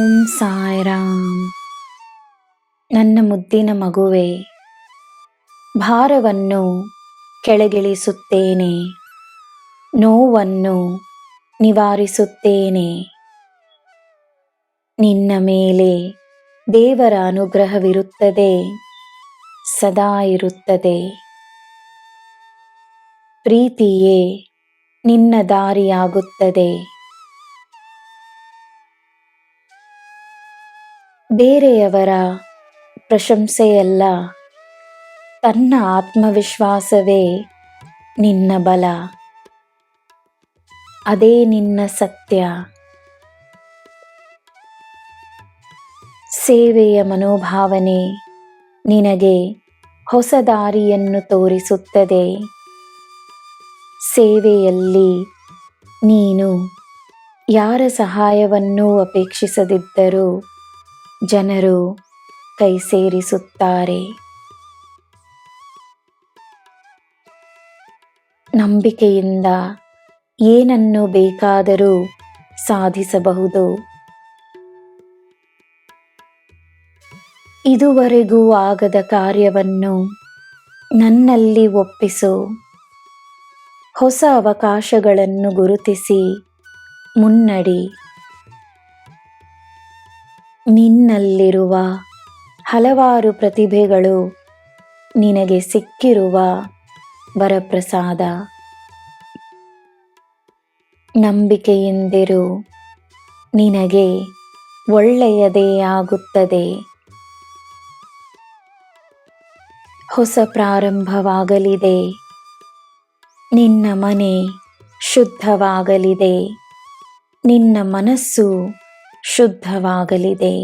ಓಂ ಸಾಯಿರಾಮ್. ನನ್ನ ಮುದ್ದಿನ ಮಗುವೆ, ಭಾರವನ್ನು ಕೆಳಗಿಳಿಸುತ್ತೇನೆ, ನೋವನ್ನು ನಿವಾರಿಸುತ್ತೇನೆ. ನಿನ್ನ ಮೇಲೆ ದೇವರ ಅನುಗ್ರಹವಿರುತ್ತದೆ, ಸದಾ ಇರುತ್ತದೆ. ಪ್ರೀತಿಯೇ ನಿನ್ನ ದಾರಿಯಾಗುತ್ತದೆ. ಬೇರೆಯವರ ಪ್ರಶಂಸೆಯಲ್ಲ, ತನ್ನ ಆತ್ಮವಿಶ್ವಾಸವೇ ನಿನ್ನ ಬಲ. ಅದೇ ನಿನ್ನ ಸತ್ಯ. ಸೇವೆಯ ಮನೋಭಾವನೆ ನಿನಗೆ ಹೊಸ ದಾರಿಯನ್ನು ತೋರಿಸುತ್ತದೆ. ಸೇವೆಯಲ್ಲಿ ನೀನು ಯಾರ ಸಹಾಯವನ್ನೂ ಅಪೇಕ್ಷಿಸದಿದ್ದರೂ ಜನರು ಕೈ ಸೇರಿಸುತ್ತಾರೆ. ನಂಬಿಕೆಯಿಂದ ಏನನ್ನು ಬೇಕಾದರೂ ಸಾಧಿಸಬಹುದು. ಇದುವರೆಗೂ ಆಗದ ಕಾರ್ಯವನ್ನು ನನ್ನಲ್ಲಿ ಒಪ್ಪಿಸು. ಹೊಸ ಅವಕಾಶಗಳನ್ನು ಗುರುತಿಸಿ ಮುನ್ನಡಿ. ನಿನ್ನಲ್ಲಿರುವ ಹಲವಾರು ಪ್ರತಿಭೆಗಳು ನಿನಗೆ ಸಿಕ್ಕಿರುವ ವರಪ್ರಸಾದ. ನಂಬಿಕೆಯಿಂದಿರು ನಿನಗೆ ಒಳ್ಳೆಯದೇ ಆಗುತ್ತದೆ. ಹೊಸ ಪ್ರಾರಂಭವಾಗಲಿದೆ. ನಿನ್ನ ಮನೆ ಶುದ್ಧವಾಗಲಿದೆ. ನಿನ್ನ ಮನಸ್ಸು ಶುದ್ಧವಾಗಲಿದೆ.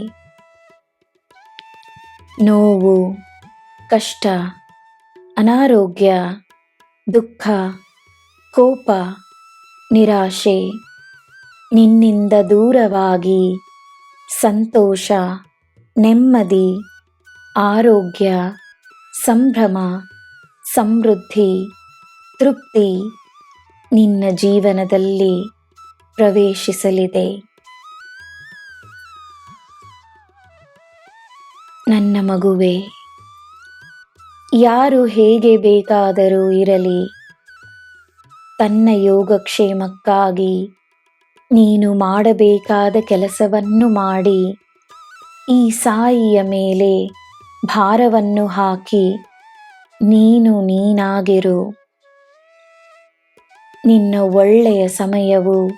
ನೋವು, ಕಷ್ಟ, ಅನಾರೋಗ್ಯ, ದುಃಖ, ಕೋಪ, ನಿರಾಶೆ, ನಿನ್ನಿಂದ ದೂರವಾಗಿ ಸಂತೋಷ, ನೆಮ್ಮದಿ, ಆರೋಗ್ಯ, ಸಂಭ್ರಮ, ಸಮೃದ್ಧಿ, ತೃಪ್ತಿ ನಿನ್ನ ಜೀವನದಲ್ಲಿ ಪ್ರವೇಶಿಸಲಿದೆ. ನನ್ನ ಮಗುವೆ, ಯಾರು ಹೇಗೆ ಬೇಕಾದರೂ ಇರಲಿ, ತನ್ನ ಯೋಗಕ್ಷೇಮಕ್ಕಾಗಿ ನೀನು ಮಾಡಬೇಕಾದ ಕೆಲಸವನ್ನು ಮಾಡಿ, ಈ ಸಾಯಿಯ ಮೇಲೆ ಭಾರವನ್ನು ಹಾಕಿ ನೀನು ನೀನಾಗಿರು. ನಿನ್ನ ಒಳ್ಳೆಯ ಸಮಯವು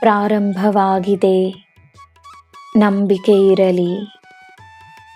ಪ್ರಾರಂಭವಾಗಿದೆ. ನಂಬಿಕೆ ಇರಲಿ.